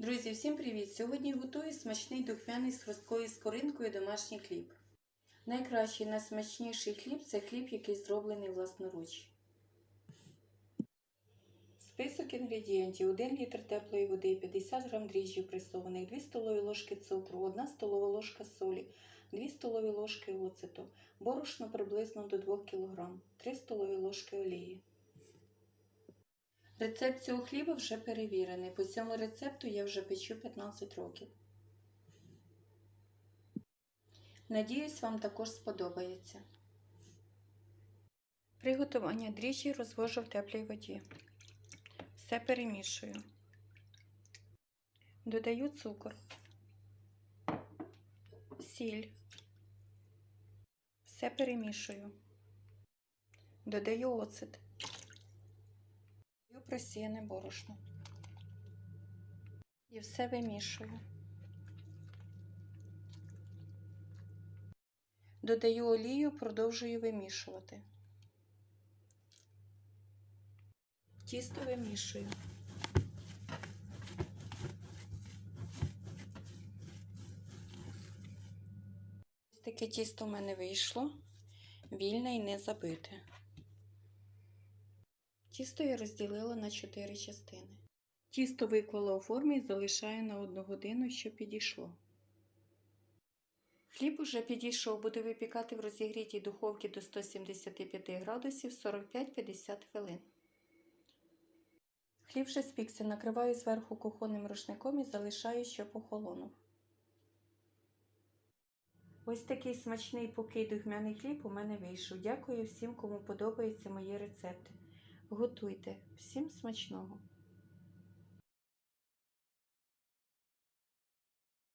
Друзі, всім привіт! Сьогодні готую смачний духмяний з хрусткою скоринкою домашній хліб. Найкращий найсмачніший хліб це хліб, який зроблений власноруч. Список інгредієнтів: 1 літр теплої води, 50 г дріжджів пресованих, 2 столові ложки цукру, 1 столова ложка солі, 2 столові ложки оцету, борошно приблизно до 2 кг, 3 столові ложки олії. Рецепт цього хліба вже перевірений. По цьому рецепту я вже печу 15 років. Надіюсь, вам також сподобається. Приготування дріжджі розвожу в теплій воді. Все перемішую. Додаю цукор, сіль. Все перемішую. Додаю оцет. Просіяне борошно. І все вимішую. Додаю олію, продовжую вимішувати. Тісто вимішую. Ось таке тісто в мене вийшло, вільне і не забите. Тісто я розділила на 4 частини. Тісто виклала у формі і залишаю на 1 годину, щоб підійшло. Хліб уже підійшов, буду випікати в розігрітій духовці до 175 градусів 45-50 хвилин. Хліб вже спікся, накриваю зверху кухонним рушником і залишаю, щоб охолонув. Ось такий смачний пухкий духмяний хліб у мене вийшов. Дякую всім, кому подобаються мої рецепти. Готуйте. Всім смачного!